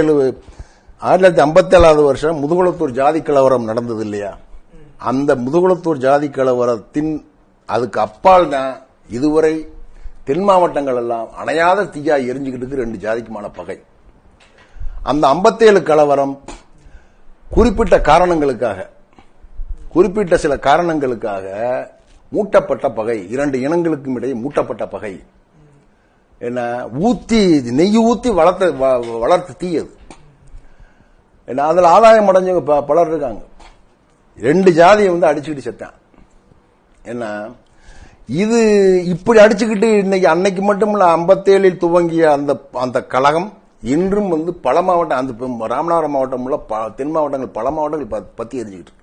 ஆயிரத்தி தொள்ளாயிரத்தி ஐம்பத்தி ஏழாவது வருஷம் முதுகுளத்தூர் ஜாதி கலவரம் நடந்தது இல்லையா? அந்த முதுகுளத்தூர் ஜாதி கலவரத்தின் அதுக்கு அப்பால் தான் இதுவரை தென் மாவட்டங்கள் எல்லாம் அணையாத தீயா எரிஞ்சுக்கிட்டு ரெண்டு ஜாதிக்குமான பகை. அந்த 57 கலவரம் குறிப்பிட்ட காரணங்களுக்காக குறிப்பிட்ட சில காரணங்களுக்காக மூட்டப்பட்ட பகை இரண்டு இனங்களுக்கும் இடையே மூட்டப்பட்ட பகை. என்ன ஊத்தி நெய் ஊத்தி வளர்த்த வ- தீயது. என்ன அதில் ஆதாயம் அடைஞ்சவங்க ப- பலர் இருக்காங்க. ரெண்டு ஜாதியை வந்து அடிச்சுக்கிட்டு செத்தான். என்ன இது இப்படி அடிச்சுக்கிட்டு இன்னைக்கு அன்னைக்கு மட்டும் இல்லை ஐம்பத்தேழில் துவங்கிய அந்த அந்த கழகம் இன்றும் வந்து பல மாவட்டம் அந்த ராமநாதபுரம் மாவட்டம் உள்ள ப- தென் மாவட்டங்கள் பல மாவட்டங்கள் ப- பத்தி எரிஞ்சுக்கிட்டு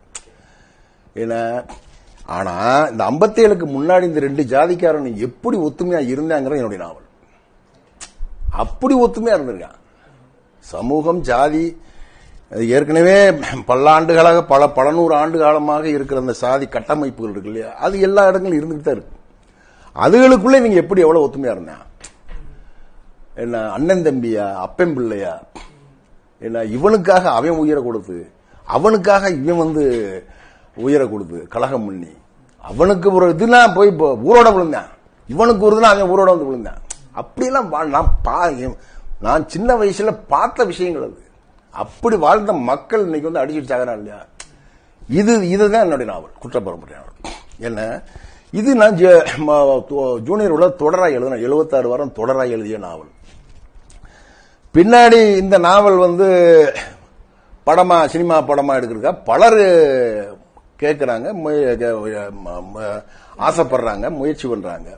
ஏன்னா என்ன ஆனா இந்த 57க்கு முன்னாடி இந்த ரெண்டு ஜாதிக்காரன் எப்படி ஒத்துமையா இருந்தாங்கிறது என்னுடைய நாவல். அப்படி ஒத்துமையா இருந்திருக்கான். சமூகம் ஜாதி அது ஏற்கனவே பல்லாண்டுகளாக பல பல நூறு ஆண்டு காலமாக இருக்கிற அந்த சாதி கட்டமைப்புகள் இருக்கு இல்லையா? அது எல்லா இடங்களும் இருந்துகிட்டு தான் இருக்கு. அதுகளுக்குள்ள இவங்க எப்படி எவ்வளவு ஒத்துமையா இருந்தான் என்ன அண்ணன் தம்பியா அப்பன் பிள்ளையா? என்ன இவனுக்காக அவன் உயிரை கொடுத்து அவனுக்காக இவன் வந்து உயிரை கொடுத்து கலகம் பண்ணி அவனுக்கு ஒரு இதெல்லாம் போய் இப்போ ஊரோட விழுந்தான். இவனுக்கு ஒரு இதுனா அவன் ஊரோட வந்து விழுந்தான். அப்படியெல்லாம் வா- நான் பா நான் சின்ன வயசுல பார்த்த விஷயங்கள் அது. அப்படி வாழ்ந்த மக்கள் இன்னைக்கு வந்து அடிச்சுட்டு சாகிறான் இல்லையா? இது இதுதான் என்னுடைய நாவல் குற்றப்பரம்பரை நாவல். என்ன? இது நான் ஜ- ஜூனியர் உள்ள தொடராக எழுதின எழுபத்தாறு வாரம் தொடராக எழுதிய நாவல். பின்னாடி இந்த நாவல் வந்து படமா சினிமா படமா எடுக்கிறதுக்கா பலர் கேட்குறாங்க ஆசைப்படுறாங்க முயற்சி பண்றாங்க.